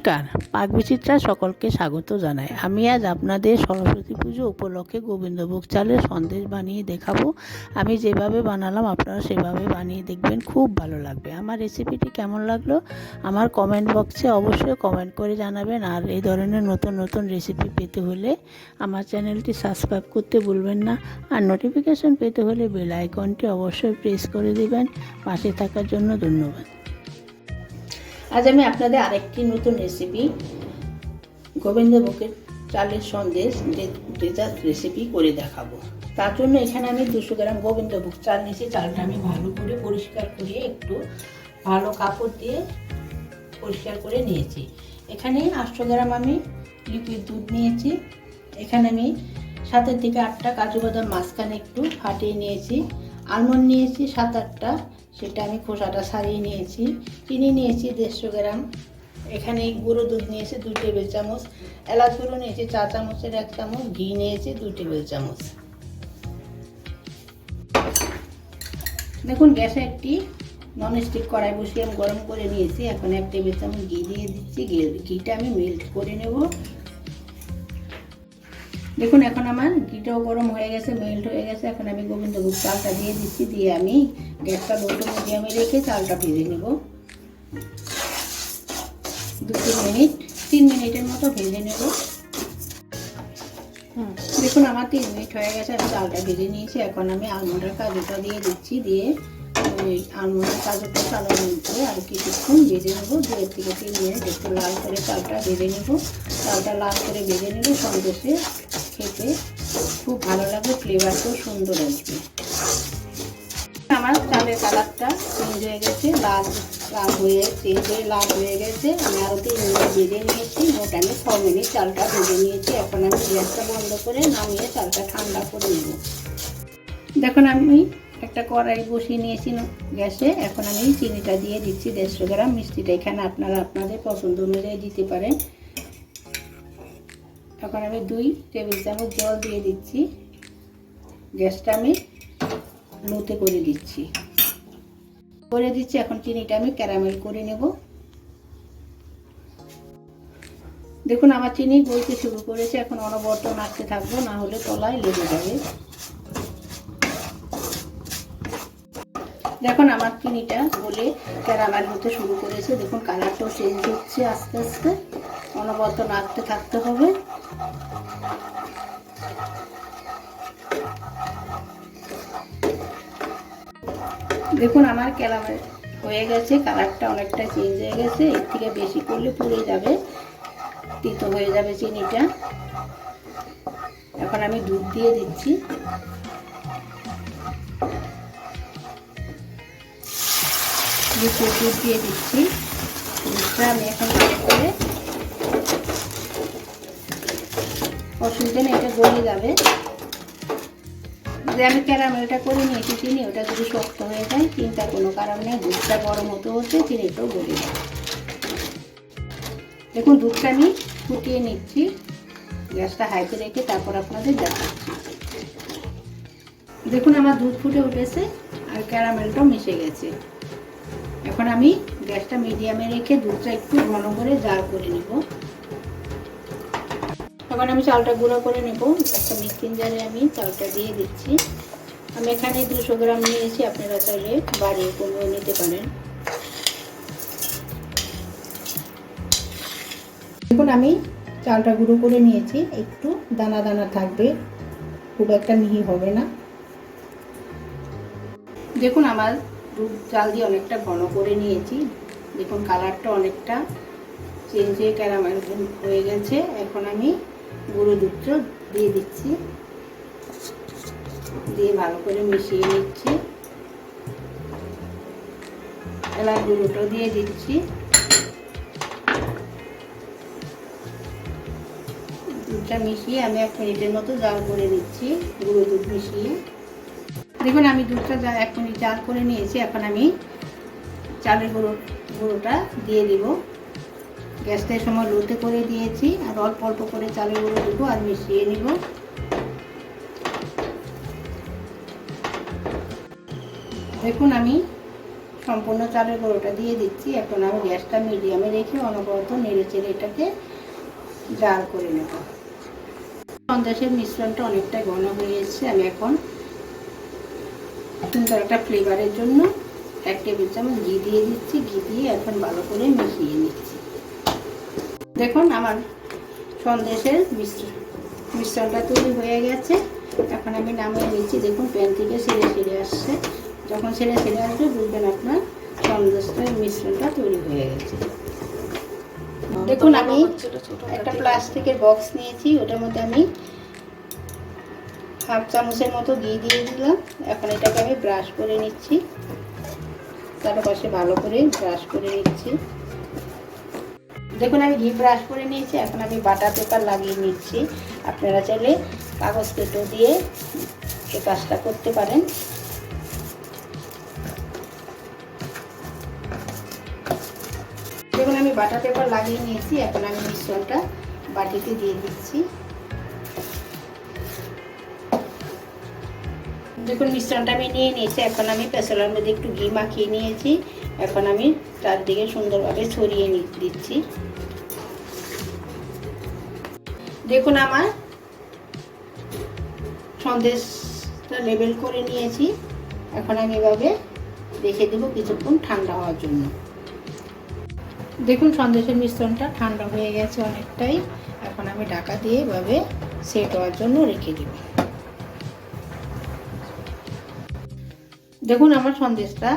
নমস্কার। পাক বিচিত্রা সকলকে স্বাগত জানাই। আমি আজ আপনাদের সরস্বতী পুজো উপলক্ষে গোবিন্দভোগ চালের সন্দেশ বানিয়ে দেখাবো। আমি যেভাবে বানালাম, আপনারা সেভাবে বানিয়ে দেখবেন, খুব ভালো লাগবে। আমার রেসিপিটি কেমন লাগল? আমার কমেন্ট বক্সে অবশ্যই কমেন্ট করে জানাবেন। আর এই ধরনের নতুন নতুন রেসিপি পেতে হলে আমার চ্যানেলটি সাবস্ক্রাইব করতে ভুলবেন না। আর নোটিফিকেশন পেতে হলে বেল আইকনটি অবশ্যই প্রেস করে দেবেন। পাশে থাকার জন্য ধন্যবাদ। আজ আমি আপনাদের আরেকটি নতুন রেসিপি গোবিন্দভোগের চালের সন্দেশ ডেজার্ট রেসিপি করে দেখাবো। তার জন্য এখানে আমি দুশো গ্রাম গোবিন্দভোগ চাল নিয়েছি। চালটা আমি ভালো করে পরিষ্কার করে একটু ভালো কাপড় দিয়ে পরিষ্কার করে নিয়েছি। এখানে আটশো গ্রাম আমি লিকুইড দুধ নিয়েছি। এখানে আমি সাতের থেকে আটটা কাজু বাদাম মাঝখানে একটু ফাটিয়ে নিয়েছি। আলমন্ড নিয়েছি সাত আটটা। সেটা আমি খোসাটা সারিয়ে নিয়েছি। চিনি নিয়েছি দেড়শো গ্রাম। এখানে গুঁড়ো দুধ নিয়েছি দুই টেবিল চামচ। এলাচ গুঁড়ো নিয়েছি চা চামচের এক চামচ। ঘি নিয়েছি দুই টেবিল চামচ। দেখুন, গ্যাসে একটি ননস্টিক কড়াই বসিয়ে আমি গরম করে নিয়েছি। এখন এক টেবিল চামচ ঘি দিয়ে দিচ্ছি। ঘিটা আমি মেল্ট করে নেব। দেখুন এখন আমার ঘিটাও গরম হয়ে গেছে মেল্ট হয়ে গেছে। এখন আমি গোবিন্দভোগ চালটা দিয়ে দিচ্ছি দিয়ে আমি গ্যাসটা লোটো মিডিয়ামে রেখে চালটা ভেজে নেব। দু তিন মিনিট তিন মিনিটের মতো ভেজে নেব। দেখুন আমার তিন মিনিট হয়ে গেছে আমি চালটা ভেজে নিয়েছি। এখন আমি আলমন্ডের কাজুটা দিয়ে দিচ্ছি দিয়ে ওই আলমন্ডের কাজুটা চালের মধ্যে আর কিছুক্ষণ ভেজে নেব। দুই থেকে তিন মিনিট একটু লাল করে চালটা ভেজে নেব। চালটা লাল করে ভেজে নেব সন্দেশে খেতে খুব ভালো লাগবে ফ্লেভারটাও সুন্দর আসবে। আমার চালের কালারটা চেঞ্জ হয়ে গেছে, লাল লাল হয়ে চেঞ্জ হয়ে, লাল হয়ে গেছে। আমি আরও তিন মিনিট নিয়েছি, মোট আমি ছ মিনিট চালটা ভেজে নিয়েছি। এখন আমি গ্যাসটা বন্ধ করে নামিয়ে চালটা ঠান্ডা করে নেব। দেখুন, আমি একটা কড়াই বসিয়ে নিয়েছি গ্যাসে। এখন আমি চিনিটা দিয়ে দিচ্ছি দেড়শো গ্রাম। মিষ্টিটা এখানে আপনারা, আপনাদের পছন্দ অনুযায়ী দিতে পারেন। এখন আমি দুই টেবিল চামচ জল দিয়ে দিচ্ছি। গ্যাসটা আমি লোতে করে দিচ্ছি। করে দিচ্ছি, এখন চিনিটা আমি ক্যারামেল করে নেব। দেখুন, আমার চিনি বইতে শুরু করেছে, এখন অনবরত নাড়তে থাকব, না হলে তলায় লেগে যাবে। দেখুন আমার চিনিটা গলে ক্যারামেল হতে শুরু করেছে। দেখুন কালারটাও চেঞ্জ হচ্ছে আস্তে আস্তে। অনবরত নাড়তে থাকতে হবে। দেখুন আমার ক্যারামেল হয়ে গেছে, কালারটা অনেকটা চেঞ্জ হয়ে গেছে। এর থেকে বেশি করলে পুড়ে যাবে, তিতো হয়ে যাবে চিনিটা। এখন আমি দুধ দিয়ে দিচ্ছি। দিয়ে দিচ্ছি। আমি এখন করে অসুবিধা নেই এটা গলে যাবে। যে আমি ক্যারামেলটা করে নিয়েছি চিনি, ওটা যদি শক্ত হয়ে যায় চিন্তা কোনো কারণ নেই, দুধটা গরম হতে হচ্ছে চিনিটাও গলে যাবে। দেখুন, দুধটা আমি ফুটিয়ে নিচ্ছি। গ্যাসটা হাইতে রেখে তারপর আপনাদের দেখাচ্ছি। দেখুন, আমার দুধ ফুটে উঠেছে আর ক্যারামেলটাও মিশে গেছে। এখন আমি গ্যাসটা মিডিয়ামে রেখে দুধটা একটু ঘন করে জাল করে নেব। এখন আমি চালটা গুঁড়ো করে নেব। একটা মিক্সিং জারে আমি চালটা দিয়ে দিচ্ছি। আমি এখানে দুশো গ্রাম নিয়েছি, আপনারা চাইলে বাড়িয়ে কমিয়ে নিতে পারেন। দেখুন আমি চালটা গুঁড়ো করে নিয়েছি, একটু দানা দানা থাকবে, খুব একটা মিহি হবে না। দেখুন, আমার দুধ চাল দিয়ে অনেকটা ঘন করে নিয়েছি। দেখুন কালারটা অনেকটা চেঞ্জ হয়ে ক্যারামেল হয়ে গেছে। এখন আমি গুঁড়ো দুধটা দিয়ে দিচ্ছি। দিয়ে ভালো করে মিশিয়ে নিচ্ছি। এলাচ গুঁড়োটাও দিয়ে দিচ্ছি। দুধটা মিশিয়ে আমি এক মিনিটের মতো জাল করে দিচ্ছি গুঁড়ো দুধ মিশিয়ে। দেখুন, আমি দুধটা যা এক মিনিট জাল করে নিয়েছি। এখন আমি চালের গুঁড়ো, গুঁড়োটা দিয়ে দিব। গ্যাসটা সময় লোতে করে দিয়েছি। আর অল্প অল্প করে চালের গুঁড়ো দেবো আর মিশিয়ে নিব দেখুন, আমি সম্পূর্ণ চালের গুঁড়োটা দিয়ে দিচ্ছি। এখন আমি গ্যাসটা মিডিয়ামে রেখে অনবরত নেড়ে চেড়ে এটাকে জাল করে নেব। সন্দেশের মিশ্রণটা অনেকটা ঘন হয়ে এসেছে। আমি এখন সুন্দর একটা ফ্লেভারের জন্য এক টেবিল চামচ ঘি দিয়ে দিচ্ছি। ঘি দিয়ে এখন ভালো করে মিশিয়ে নিচ্ছি। দেখুন আমার সন্দেশের মিশ্রণ মিশ্রণটা তৈরি হয়ে গেছে। এখন আমি নামিয়ে নিচ্ছি। দেখুন প্যান থেকে ছেড়ে সেরে আসছে। যখন ছেড়ে সেরে আসবে বুঝবেন আপনার সন্দেশটার মিশ্রণটা তৈরি হয়ে গেছে। দেখুন আমি একটা প্লাস্টিকের বক্স নিয়েছি। ওটার মধ্যে আমি হাফ চামচের মতো ঘি দিয়ে দিলাম। এখন এটাকে আমি ব্রাশ করে নিচ্ছি। চারপাশে ভালো করে ব্রাশ করে নিচ্ছি। দেখুন, আমি ঘি ব্রাশ করে নিয়েছি। এখন আমি বাটার পেপার লাগিয়ে নিচ্ছি। আপনারা চাইলে কাগজ কেটো দিয়ে এই কাজটা করতে পারেন। দেখুন, আমি বাটার পেপার লাগিয়ে নিয়েছি। এখন আমি মিশ্রণটা বাটিতে দিয়ে দিচ্ছি। দেখুন, মিশ্রণটা আমি নিয়ে নিয়েছি। এখন আমি পেছলার মধ্যে একটু ঘি মাখিয়ে নিয়েছি। এখন আমি চারদিকে সুন্দরভাবে ছড়িয়ে দিচ্ছি। দেখুন, আমার সন্দেশটা লেবেল করে নিয়েছি। এখন আমি এভাবে রেখে দেবো কিছুক্ষণ ঠান্ডা হওয়ার জন্য। দেখুন, সন্দেশের মিশ্রণটা ঠান্ডা হয়ে গেছে অনেকটাই। এখন আমি ঢাকা দিয়ে এভাবে সেট হওয়ার জন্য রেখে দেব। দেখুন, আমার সন্দেশটা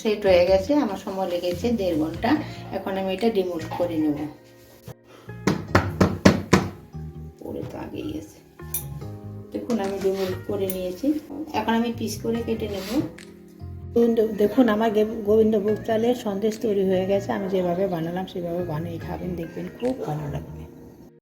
সেট হয়ে গেছে, আমার সময় লেগেছে দেড় ঘণ্টা। এখন আমি এটা ডিমোট করে নেব। পরে তো আগেই গেছে দেখুন, আমি ডিমোট করে নিয়েছি। এখন আমি পিস করে কেটে নেব। দেখুন, আমার গোবিন্দভোগ চালের সন্দেশ তৈরি হয়ে গেছে। আমি যেভাবে বানালাম, সেভাবে বানিয়ে খাবেন, দেখবেন খুব ভালো লাগবে।